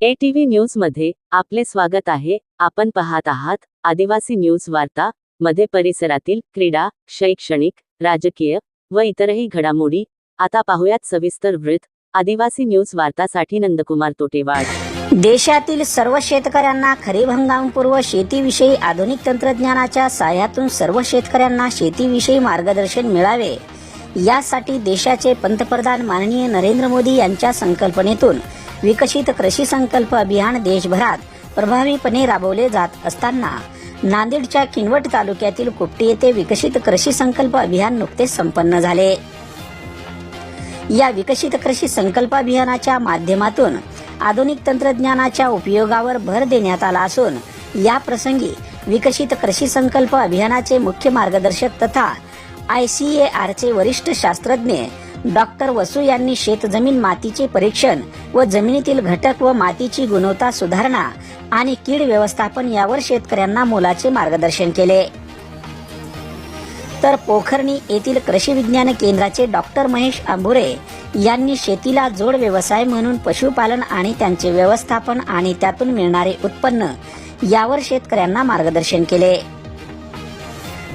ATV न्यूजमध्ये आपले स्वागत आहे. आपण पाहत आहात आदिवासी न्यूज वार्ता मध्ये परिसरातील क्रीडा शैक्षणिक राजकीय व इतरही घडामोडी. आता पाहुयात सविस्तर वृत्त. आदिवासी न्यूज वार्तासाठी नंदकुमार तोटेवाड. देशातील सर्व शेतकऱ्यांना खरीप हंगामपूर्व शेतीविषयी आधुनिक तंत्रज्ञानाच्या सहाय्यातून सर्व शेतकऱ्यांना शेतीविषयी मार्गदर्शन मिळावे. यासाठी देशाचे पंतप्रधान माननीय नरेंद्र मोदी यांच्या संकल्पनेतून विकसित कृषी संकल्प अभियान देशभरात प्रभावीपणे राबवले जात असताना नांदेडच्या किनवट तालुक्यातील कुपटी येथे विकसित कृषी संकल्प अभियान नुकतेच संपन्न झाले. या विकसित कृषी संकल्प अभियानाच्या माध्यमातून आधुनिक तंत्रज्ञानाच्या उपयोगावर भर देण्यात आला असून या प्रसंगी विकसित कृषी संकल्प अभियानाचे मुख्य मार्गदर्शक तथा आय सी ए आरचे वरिष्ठ शास्त्रज्ञ डॉक्टर वसू यांनी शेतजमीन मातीचे परीक्षण व जमिनीतील घटक व मातीची गुणवत्ता सुधारणा आणि कीड व्यवस्थापन यावर शेतकऱ्यांना मोलाचे मार्गदर्शन केले. तर पोखरणी येथील कृषी विज्ञान केंद्राचे डॉक्टर महेश आंबुरे यांनी शेतीला जोड व्यवसाय म्हणून पशुपालन आणि त्यांचे व्यवस्थापन आणि त्यातून मिळणारे उत्पन्न यावर शेतकऱ्यांना मार्गदर्शन केले.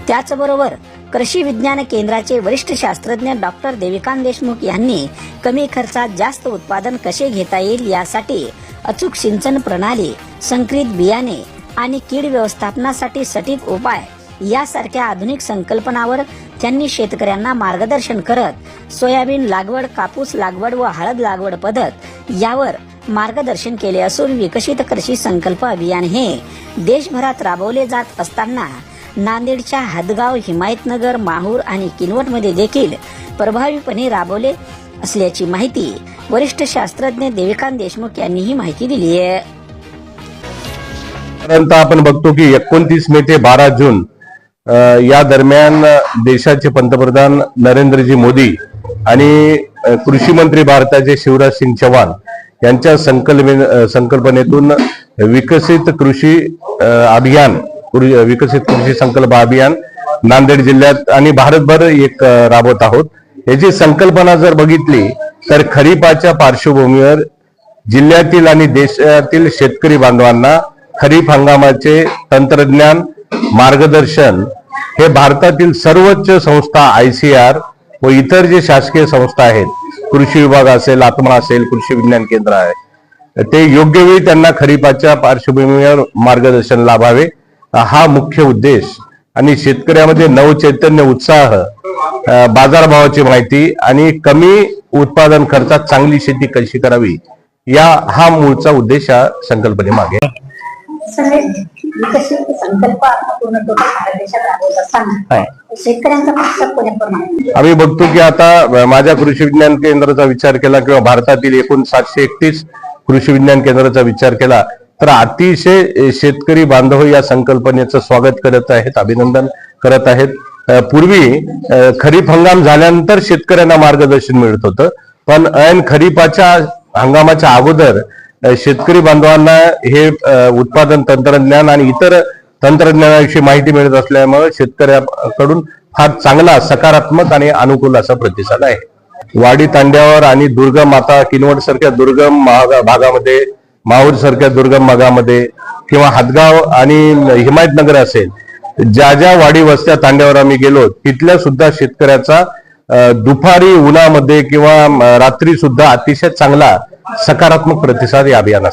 त्याचबरोबर कृषी विज्ञान केंद्राचे वरिष्ठ शास्त्रज्ञ डॉक्टर देविकांत देशमुख यांनी कमी खर्चात जास्त उत्पादन कसे घेता येईल यासाठी अचूक सिंचन प्रणाली संकरित बियाणे आणि कीड व्यवस्थापनासाठी सटीक उपाय यासारख्या आधुनिक संकल्पनावर त्यांनी शेतकऱ्यांना मार्गदर्शन करत सोयाबीन लागवड कापूस लागवड व हळद लागवड पद्धत यावर मार्गदर्शन केले असून विकसित कृषी संकल्प अभियान हे देशभरात राबवले जात असताना नांदेडच्या हदगाव हिमायतनगर माहूर आणि किनवटमध्ये देखील प्रभावीपणे राबवले असल्याची माहिती वरिष्ठ शास्त्रज्ञ देविकांत देशमुख यांनी ही माहिती दिली आहे. साधारणतः आपण बघतो की एकोणतीस मे ते बारा जून या दरम्यान देशाचे पंतप्रधान नरेंद्रजी मोदी आणि कृषी मंत्री भारताचे शिवराज सिंग चौहान यांच्या संकल्पने संकल्पनेतून विकसित कृषी अभियान विकसित कृषी संकल्प अभियान नांदेड जिल्ह्यात आणि भारतभर एक राबवत आहोत. याची संकल्पना जर बघितली तर खरीपाच्या पार्श्वभूमीवर जिल्ह्यातील आणि देशातील शेतकरी बांधवांना खरीप हंगामाचे तंत्रज्ञान मार्गदर्शन हे भारतातील सर्वोच्च संस्था आय सी आर व इतर जे शासकीय संस्था आहेत कृषी विभाग असेल आत्मा असेल कृषी विज्ञान केंद्र आहे ते योग्य वेळी त्यांना खरीपाच्या पार्श्वभूमीवर मार्गदर्शन लाभावे. हा मुख्य उद्देश. आणि शेतकऱ्यामध्ये नवचैतन्य उत्साह अ, बाजारभावाची माहिती आणि कमी उत्पादन खर्चात चांगली शेती कशी करावी. या हा मूळचा उद्देश या संकल्पनेमागे आहे. सगळे विकसित संकल्प आता पूर्ण टोटल भारत देशात राबवत असताना शेतकऱ्यांचा पक्ष पुरेपूर नाही आम्ही बघतो की आता माझ्या कृषी विज्ञान केंद्राचा विचार केला किंवा भारतातील एकूण सातशे एकतीस कृषी विज्ञान केंद्राचा विचार केला तर अतिशय शेतकरी बांधव या संकल्पनेचं स्वागत करत आहेत अभिनंदन करत आहेत. पूर्वी खरीप हंगाम झाल्यानंतर शेतकऱ्यांना मार्गदर्शन मिळत होतं. पण ऐन खरीपाच्या हंगामाच्या अगोदर शेतकरी बांधवांना हे उत्पादन तंत्रज्ञान आणि इतर तंत्रज्ञानाविषयी माहिती मिळत असल्यामुळे शेतकऱ्याकडून फार चांगला सकारात्मक आणि अनुकूल असा प्रतिसाद आहे. वाडी तांड्यावर आणि दुर्गम माता किनवट सारख्या दुर्गम भागामध्ये माहूर सारख्या दुर्गम भागामध्ये किंवा हातगाव आणि हिमायतनगर असेल ज्या ज्या वाडी वस्त्या तांड्यावर आम्ही गेलो तिथल्या सुद्धा शेतकऱ्याचा दुपारी उन्हामध्ये किंवा रात्री सुद्धा अतिशय चांगला सकारात्मक प्रतिसाद या अभियानास